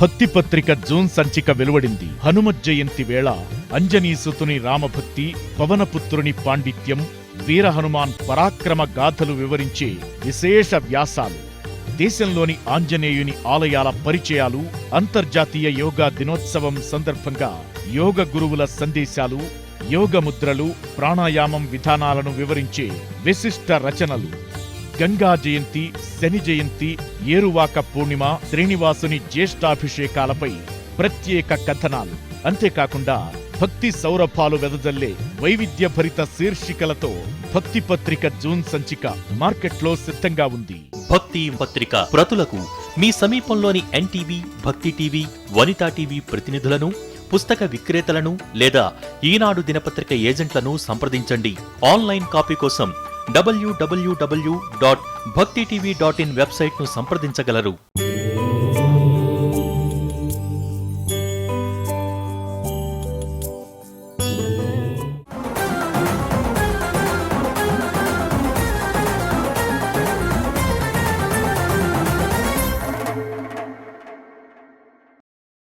భక్తి పత్రిక జూన్ సంచిక వెలువడింది. హనుమత్ జయంతి వేళ అంజనీసుతుని రామభక్తి పవనపుత్రుని పాండిత్యం వీర హనుమాన్ పరాక్రమ గాథలు వివరించే విశేష వ్యాసాలు. దేశంలోని ఆంజనేయుని ఆలయాల పరిచయాలు అంతర్జాతీయ యోగా దినోత్సవం సందర్భంగా యోగ గురువుల సందేశాలు యోగ ముద్రలు ప్రాణాయామం విధానాలను వివరించే విశిష్ట రచనలు. గంగా జయంతి శని జయంతి ఏరువాక పూర్ణిమ శ్రీనివాసుని జ్యేష్ఠాభిషేకాలపై ప్రత్యేక కథనాలు. అంతేకాకుండా భక్తి సౌరభాలు వెదజల్లే వైవిధ్యభరిత శీర్షికలతో భక్తి పత్రిక జూన్ సంచిక మార్కెట్లో సిద్ధంగా ఉంది. భక్తి పత్రిక ప్రతులకు మీ సమీపంలోని ఎన్టీవీ భక్తి టీవీ వనితా టీవీ ప్రతినిధులను పుస్తక విక్రేతలను లేదా ఈనాడు దినపత్రిక ఏజెంట్లను సంప్రదించండి. ఆన్లైన్ కాపీ కోసం W W W dot Bhakti TV dot in వెబ్సైట్ను సంప్రదించగలరు.